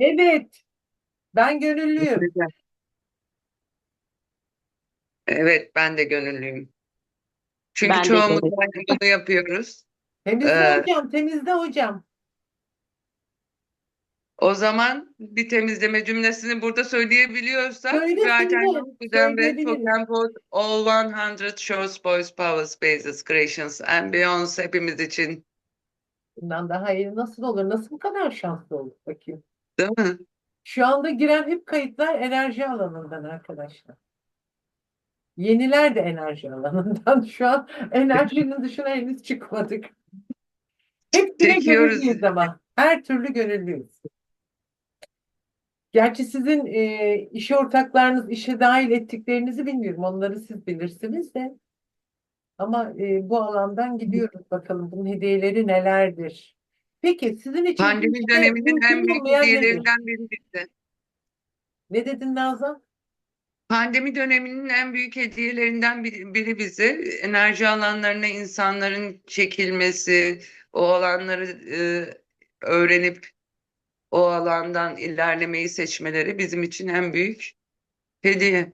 Evet, ben gönüllüyüm. Evet, ben de gönüllüyüm. Çünkü Ben de çoğumuz gönüllüyüm. bunu yapıyoruz. Temizle Ee, hocam, temizle hocam. o zaman bir temizleme cümlesini burada söyleyebiliyorsak Söyle, zaten söyle. çok güzel ve Söyleyebiliriz. Pokenpot All 100 Shows Boys Power Spaces Creations and Beyonds hepimiz için Bundan daha iyi nasıl olur? Nasıl bu kadar şanslı olduk bakayım. Değil mi? Şu anda giren hep kayıtlar enerji alanından arkadaşlar. Yeniler de enerji alanından. Şu an enerjinin dışına henüz çıkmadık. Hepsine Çekiyoruz. gönüllüyüz ama. Her türlü gönüllüyüz. Gerçi sizin e, iş ortaklarınız işe dahil ettiklerinizi bilmiyorum. Onları siz bilirsiniz de. Ama e, bu alandan gidiyoruz bakalım. Bunun hediyeleri nelerdir? Peki sizin için Pandemi işte döneminin en büyük hediyelerinden biri bize. Ne dedin Nazan? Pandemi döneminin en büyük hediyelerinden biri, bize enerji alanlarına insanların çekilmesi, o alanları e, öğrenip o alandan ilerlemeyi seçmeleri bizim için en büyük hediye.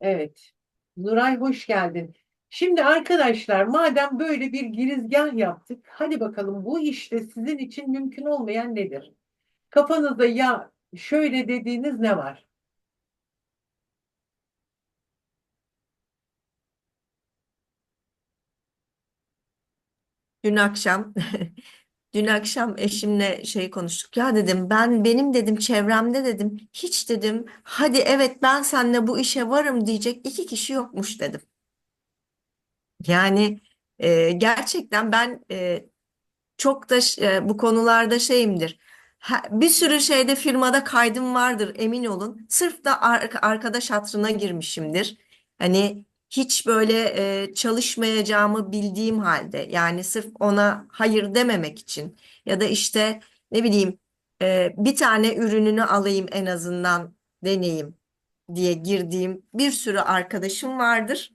Evet. Nuray hoş geldin. Şimdi arkadaşlar madem böyle bir girizgah yaptık, hadi bakalım bu işte sizin için mümkün olmayan nedir? Kafanızda ya şöyle dediğiniz ne var? Dün akşam dün akşam eşimle şey konuştuk. Ya dedim ben benim dedim çevremde dedim hiç dedim hadi evet ben seninle bu işe varım diyecek iki kişi yokmuş dedim. Yani e, gerçekten ben e, çok da e, bu konularda şeyimdir. Ha- bir sürü şeyde firmada kaydım vardır emin olun. Sırf da ar- arkadaş hatırına girmişimdir. Hani hiç böyle e, çalışmayacağımı bildiğim halde yani sırf ona hayır dememek için ya da işte ne bileyim e, bir tane ürününü alayım en azından deneyim diye girdiğim bir sürü arkadaşım vardır.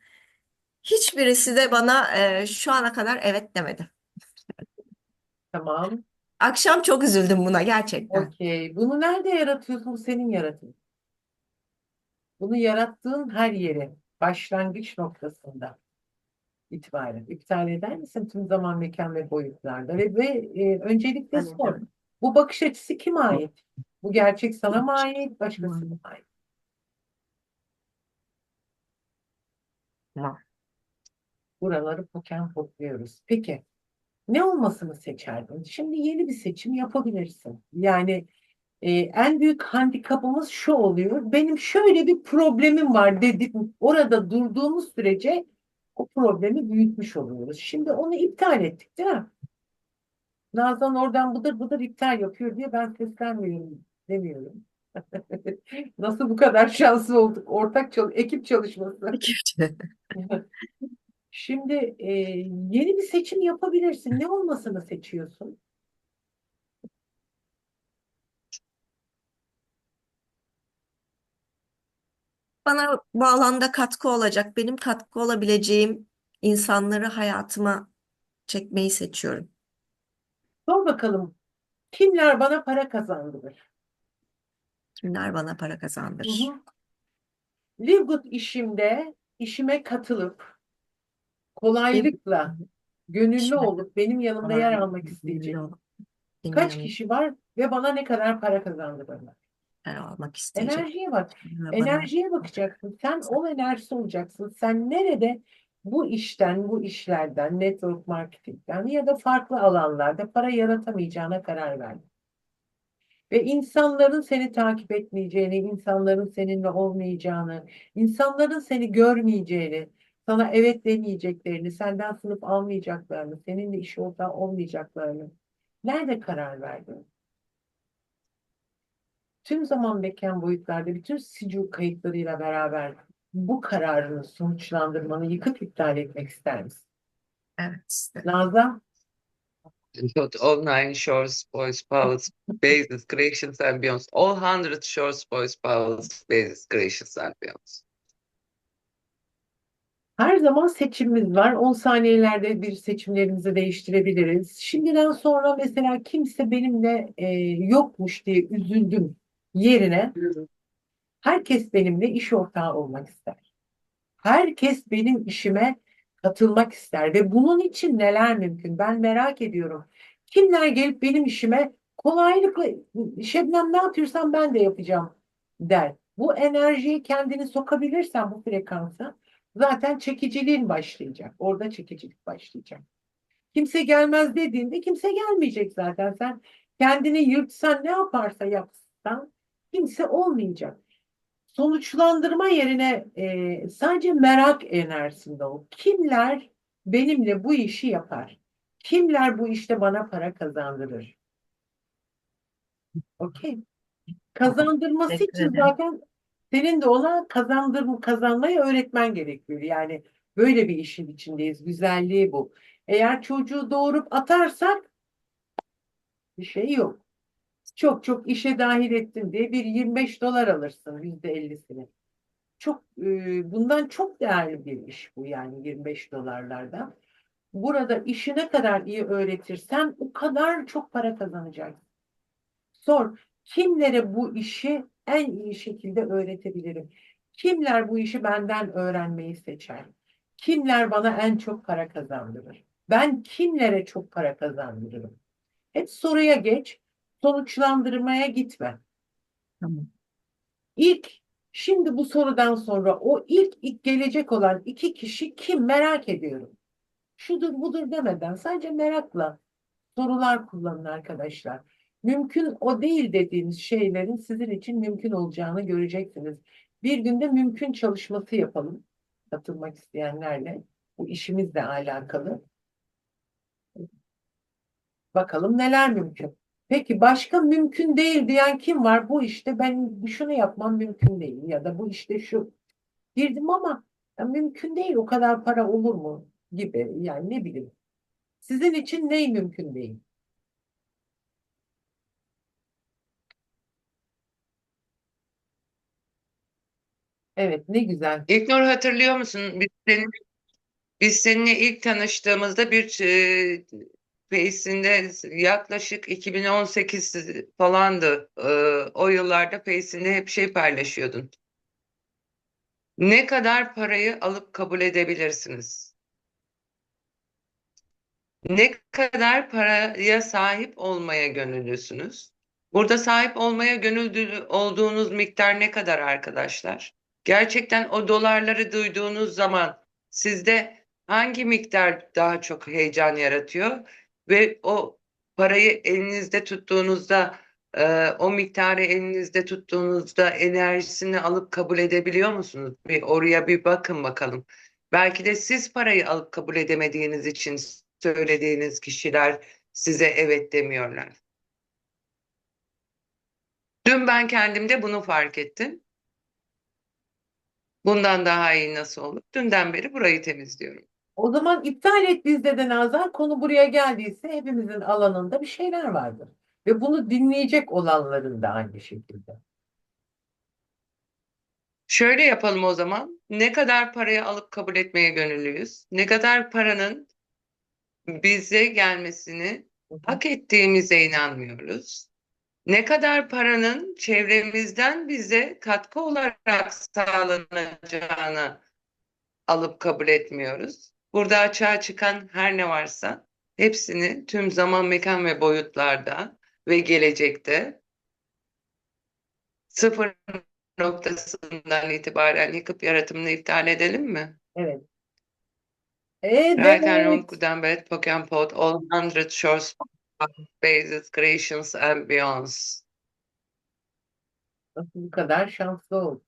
Hiçbirisi de bana e, şu ana kadar evet demedi. Tamam. Akşam çok üzüldüm buna gerçekten. Okey. Bunu nerede yaratıyorsun? Bu senin yaratın. Bunu yarattığın her yere, başlangıç noktasında itibaren iptal eder misin tüm zaman, mekan ve boyutlarda? Ve, ve e, öncelikle Hani sor. Bu bakış açısı kime ait? Bu gerçek sana mı ait, başkasına mı ait? Tamam. Buraları poken potluyoruz. Peki, ne olmasını seçerdin? Şimdi yeni bir seçim yapabilirsin. Yani e, en büyük handikapımız şu oluyor. Benim şöyle bir problemim var dedim. Orada durduğumuz sürece o problemi büyütmüş oluyoruz. Şimdi onu iptal ettik değil mi? Nazan oradan bıdır bıdır iptal yapıyor diye ben seslenmiyorum demiyorum. Nasıl bu kadar şanslı olduk? Ortak çal ekip çalışması. Şimdi e, yeni bir seçim yapabilirsin. Ne olmasını seçiyorsun? Bana bu alanda katkı olacak, benim katkı olabileceğim insanları hayatıma çekmeyi seçiyorum. Sor bakalım. Kimler bana para kazandırır? Kimler bana para Hı kazandırır? hı. Live Good işimde işime katılıp kolaylıkla gönüllü İşime olup benim yanımda yer almak isteyecek kaç kişi var ve bana ne kadar para kazandırırlar? almak isteyecek. Enerjiye bak. Bana Enerjiye bakacaksın. Sen o enerjisi olacaksın. Sen nerede bu işten, bu işlerden, network marketingten ya da farklı alanlarda para yaratamayacağına karar verdin. Ve insanların seni takip etmeyeceğini, insanların seninle olmayacağını, insanların seni görmeyeceğini, sana evet demeyeceklerini, senden sınıf almayacaklarını, seninle iş ortağı olmayacaklarını nerede karar verdin? Tüm zaman mekan boyutlarda bütün sicu kayıtlarıyla beraber bu kararını sonuçlandırmanı yıkıp iptal etmek ister misin? Evet isterim. Nazan? Not all nine shores, boys, powers, bases, creations, and beyonds. All hundred shores, boys, powers, bases, creations, and beyonds. Her zaman seçimimiz var. 10 saniyelerde bir seçimlerimizi değiştirebiliriz. Şimdiden sonra mesela kimse benimle e, yokmuş diye üzüldüm yerine herkes benimle iş ortağı olmak ister. Herkes benim işime katılmak ister ve bunun için neler mümkün? Ben merak ediyorum. Kimler gelip benim işime kolaylıkla Şebnem ne yapıyorsan ben de yapacağım der. Bu enerjiyi kendini sokabilirsen bu frekansa zaten çekiciliğin başlayacak. Orada çekicilik başlayacak. Kimse gelmez dediğinde kimse gelmeyecek zaten. Sen kendini yırtsan ne yaparsa yapsan kimse olmayacak. Sonuçlandırma yerine e, sadece merak enerjisinde ol. Kimler benimle bu işi yapar? Kimler bu işte bana para kazandırır? Okey. Kazandırması için zaten senin de ona kazandırma, kazanmayı öğretmen gerekiyor. Yani böyle bir işin içindeyiz. Güzelliği bu. Eğer çocuğu doğurup atarsak bir şey yok. Çok çok işe dahil ettin diye bir 25 dolar alırsın yüzde ellisini. Çok e, bundan çok değerli bir iş bu yani 25 dolarlardan. Burada işi ne kadar iyi öğretirsen o kadar çok para kazanacaksın. Sor, kimlere bu işi en iyi şekilde öğretebilirim? Kimler bu işi benden öğrenmeyi seçer? Kimler bana en çok para kazandırır? Ben kimlere çok para kazandırırım? Hep soruya geç, sonuçlandırmaya gitme. Tamam. İlk, şimdi bu sorudan sonra o ilk, ilk gelecek olan iki kişi kim merak ediyorum. Şudur budur demeden sadece merakla sorular kullanın arkadaşlar. Mümkün o değil dediğiniz şeylerin sizin için mümkün olacağını göreceksiniz. Bir günde mümkün çalışması yapalım. Katılmak isteyenlerle. Bu işimizle alakalı. Bakalım neler mümkün. Peki başka mümkün değil diyen kim var? Bu işte ben şunu yapmam mümkün değil ya da bu işte şu. Girdim ama ya mümkün değil o kadar para olur mu gibi yani ne bileyim. Sizin için ney mümkün değil? Evet ne güzel. İlknur hatırlıyor musun? Biz senin, biz seninle ilk tanıştığımızda bir e, Face'inde yaklaşık 2018 falandı. E, o yıllarda Face'inde hep şey paylaşıyordun. Ne kadar parayı alıp kabul edebilirsiniz? Ne kadar paraya sahip olmaya gönüllüsünüz? Burada sahip olmaya gönüllü olduğunuz miktar ne kadar arkadaşlar? Gerçekten o dolarları duyduğunuz zaman sizde hangi miktar daha çok heyecan yaratıyor? Ve o parayı elinizde tuttuğunuzda, e, o miktarı elinizde tuttuğunuzda enerjisini alıp kabul edebiliyor musunuz? Bir oraya bir bakın bakalım. Belki de siz parayı alıp kabul edemediğiniz için söylediğiniz kişiler size evet demiyorlar. Dün ben kendimde bunu fark ettim. Bundan daha iyi nasıl olur? Dünden beri burayı temizliyorum. O zaman iptal et bizde de Nazan. Konu buraya geldiyse hepimizin alanında bir şeyler vardır. Ve bunu dinleyecek olanların da aynı şekilde. Şöyle yapalım o zaman. Ne kadar parayı alıp kabul etmeye gönüllüyüz? Ne kadar paranın bize gelmesini Hı hı. hak ettiğimize inanmıyoruz. Ne kadar paranın çevremizden bize katkı olarak sağlanacağını alıp kabul etmiyoruz. Burada açığa çıkan her ne varsa hepsini tüm zaman, mekan ve boyutlarda ve gelecekte sıfır noktasından itibaren yıkıp yaratımını iptal edelim mi? Evet. E, Right and wrong, good and bad, poke and pot, all hundred shores, bases, creations and beyonds. Nasıl bu kadar şanslı ol.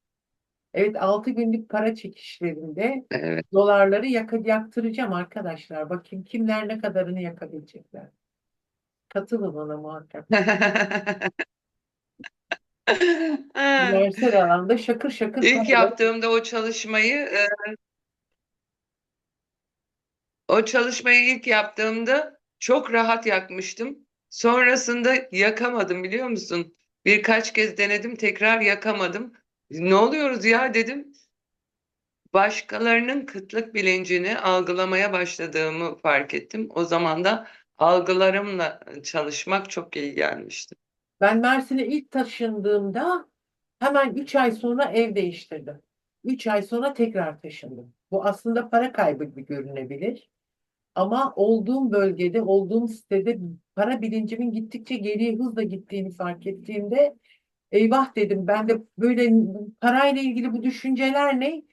Evet 6 günlük para çekişlerinde Evet. dolarları yaka, yaktıracağım arkadaşlar. Bakayım kimler ne kadarını yakabilecekler. Katılın ona muhakkak. Üniversite alanda şakır şakır İlk paralar- yaptığımda o çalışmayı e, o çalışmayı ilk yaptığımda çok rahat yakmıştım. Sonrasında yakamadım biliyor musun? Birkaç kez denedim tekrar yakamadım. Ne oluyoruz ya dedim. başkalarının kıtlık bilincini algılamaya başladığımı fark ettim. O zaman da algılarımla çalışmak çok iyi gelmişti. Ben Mersin'e ilk taşındığımda hemen 3 ay sonra ev değiştirdim. 3 ay sonra tekrar taşındım. Bu aslında para kaybı gibi görünebilir. Ama olduğum bölgede, olduğum sitede para bilincimin gittikçe geriye hızla gittiğini fark ettiğimde eyvah dedim. Ben de böyle parayla ilgili bu düşünceler ne?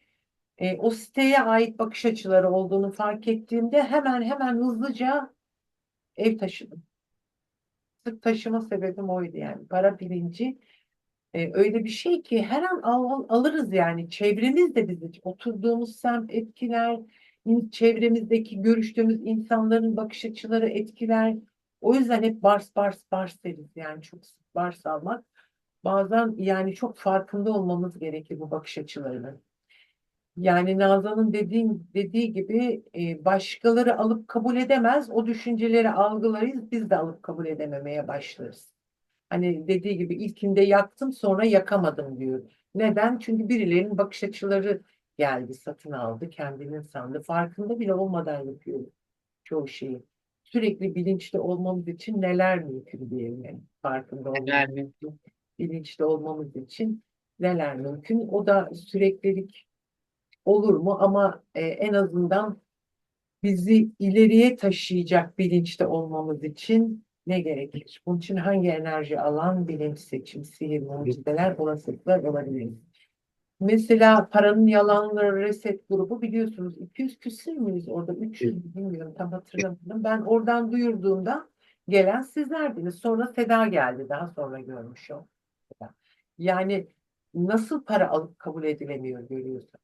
E, o siteye ait bakış açıları olduğunu fark ettiğimde hemen hemen hızlıca ev taşıdım. Sırf taşıma sebebim oydu yani. Para bilinci e, öyle bir şey ki her an al- al- alırız yani. Çevremiz de bizi, oturduğumuz semt etkiler, çevremizdeki görüştüğümüz insanların bakış açıları etkiler. O yüzden hep bars bars bars deriz yani çok sık bars almak. Bazen yani çok farkında olmamız gerekir bu bakış açılarının. Yani Nazan'ın dediği, dediği gibi e, başkaları alıp kabul edemez. O düşünceleri algılarız, biz de alıp kabul edememeye başlarız. Hani dediği gibi ilkinde yaktım sonra yakamadım diyor. Neden? Çünkü birilerinin bakış açıları geldi, satın aldı, kendinin sandı. Farkında bile olmadan yapıyor çoğu şeyi. Sürekli bilinçli olmamız için neler mümkün diyelim yani. Farkında Neler olmamız için, bilinçli olmamız için neler mümkün. O da süreklilik olur mu? Ama e, en azından bizi ileriye taşıyacak bilinçte olmamız için ne gerekir? Bunun için hangi enerji alan, bilinç seçim, sihir, mucizeler, olasılıklar olabilir? Mesela paranın yalanları reset grubu biliyorsunuz 200 küsür müyüz orada 300 bilmiyorum tam hatırlamadım. Ben oradan duyurduğumda gelen sizlerdiniz. Sonra Seda geldi daha sonra görmüş o. Yani nasıl para alıp kabul edilemiyor görüyorsun.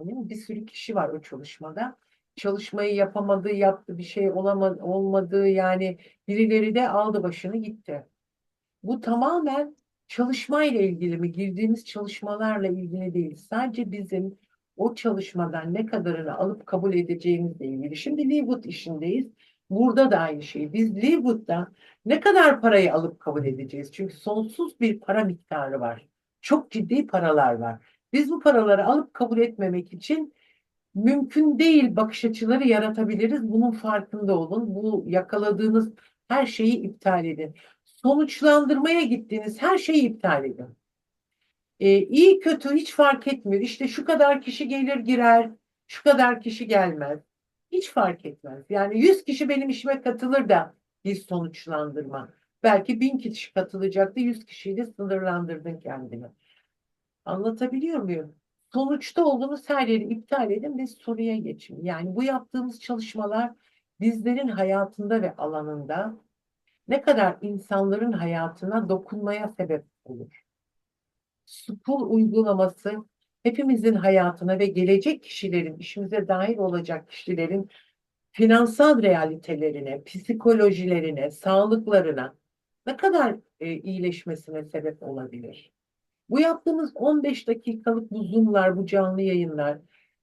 Mi? Bir sürü kişi var o çalışmada. Çalışmayı yapamadığı, yaptı bir şey olamadı, olmadığı yani birileri de aldı başını gitti. Bu tamamen çalışmayla ilgili mi, girdiğimiz çalışmalarla ilgili değil. Sadece bizim o çalışmadan ne kadarını alıp kabul edeceğimizle ilgili. Şimdi Leewood işindeyiz. Burada da aynı şey. Biz Leewood'da ne kadar parayı alıp kabul edeceğiz? Çünkü sonsuz bir para miktarı var. Çok ciddi paralar var. Biz bu paraları alıp kabul etmemek için mümkün değil bakış açıları yaratabiliriz. Bunun farkında olun. Bu yakaladığınız her şeyi iptal edin. Sonuçlandırmaya gittiğiniz her şeyi iptal edin. Ee, iyi kötü hiç fark etmiyor. İşte şu kadar kişi gelir girer, şu kadar kişi gelmez. Hiç fark etmez. Yani 100 kişi benim işime katılır da bir sonuçlandırma. Belki 1000 kişi katılacaktı, 100 kişiyle sınırlandırdın kendini. Anlatabiliyor muyum? Sonuçta olduğunuz her yeri iptal edin ve soruya geçin. Yani bu yaptığımız çalışmalar bizlerin hayatında ve alanında ne kadar insanların hayatına dokunmaya sebep olur. School uygulaması hepimizin hayatına ve gelecek kişilerin, işimize dahil olacak kişilerin finansal realitelerine, psikolojilerine, sağlıklarına ne kadar e, iyileşmesine sebep olabilir? Bu yaptığımız 15 dakikalık bu Zoom'lar, bu canlı yayınlar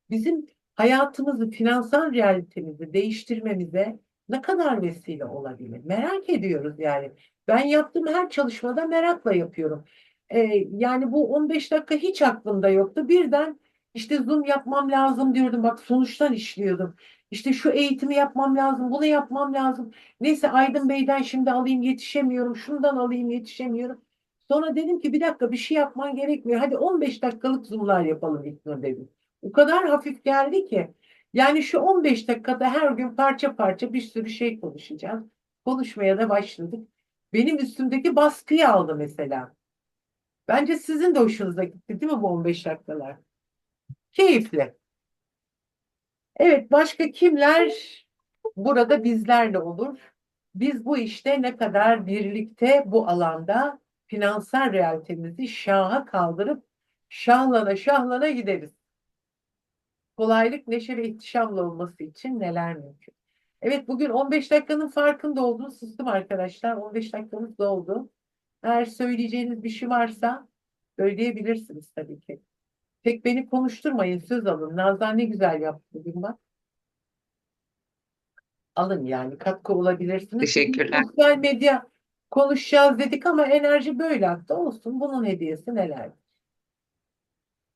bizim hayatımızı, finansal realitemizi değiştirmemize ne kadar vesile olabilir? Merak ediyoruz yani. Ben yaptığım her çalışmada merakla yapıyorum. Ee, yani bu 15 dakika hiç aklımda yoktu. Birden işte Zoom yapmam lazım diyordum. Bak sonuçtan işliyordum. İşte şu eğitimi yapmam lazım, bunu yapmam lazım. Neyse Aydın Bey'den şimdi alayım yetişemiyorum, şundan alayım yetişemiyorum. Sonra dedim ki bir dakika bir şey yapman gerekmiyor. Hadi 15 dakikalık zoomlar yapalım İlknur dedim. O kadar hafif geldi ki. Yani şu 15 dakikada her gün parça parça bir sürü şey konuşacağız. Konuşmaya da başladık. Benim üstümdeki baskıyı aldı mesela. Bence sizin de hoşunuza gitti değil mi bu 15 dakikalar? Keyifli. Evet başka kimler burada bizlerle olur? Biz bu işte ne kadar birlikte bu alanda finansal realitemizi şaha kaldırıp şahlana şahlana gideriz. Kolaylık, neşe ve ihtişamla olması için neler mümkün? Evet bugün 15 dakikanın farkında oldum. Sustum arkadaşlar. 15 dakikamız doldu. Eğer söyleyeceğiniz bir şey varsa söyleyebilirsiniz tabii ki. Tek beni konuşturmayın, söz alın. Nazan ne güzel yaptı bugün bak. Alın yani katkı olabilirsiniz. Teşekkürler. Sosyal medya konuşacağız dedik ama enerji böyle aktı. Olsun bunun hediyesi neler?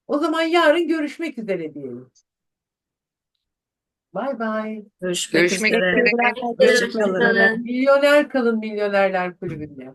O zaman yarın görüşmek üzere diyelim. Bay bay. Görüşmek Görüşmek üzere. üzere. Milyoner kalın Milyonerler Kulübü'nde.